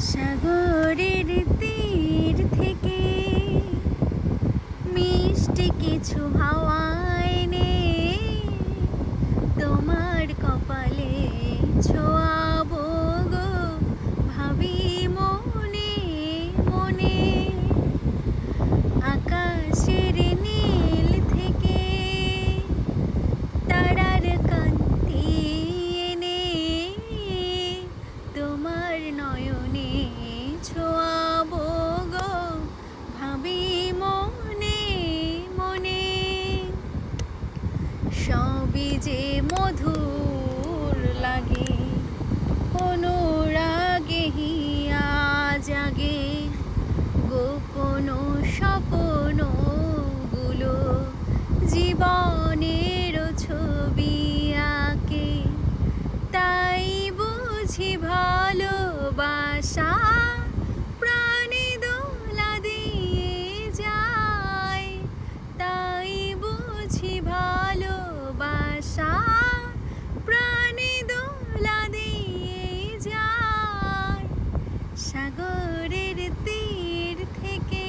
সাগরের তীর থেকে মিষ্টি কিছু হাওয়ায় নয়নে ছোয়াব গো। ভাবি মনে মনে। সবই যে মধুর ভালোবাসা প্রাণে দোলা দিয়ে যায়। তাই বুঝি ভালোবাসা প্রাণে দোলা দিয়ে যায়। সাগরের তীর থেকে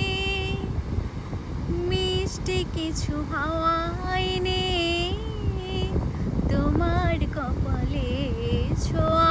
মিষ্টি কিছু হাওয়ায় নে তোমার কপালে ছোঁয়া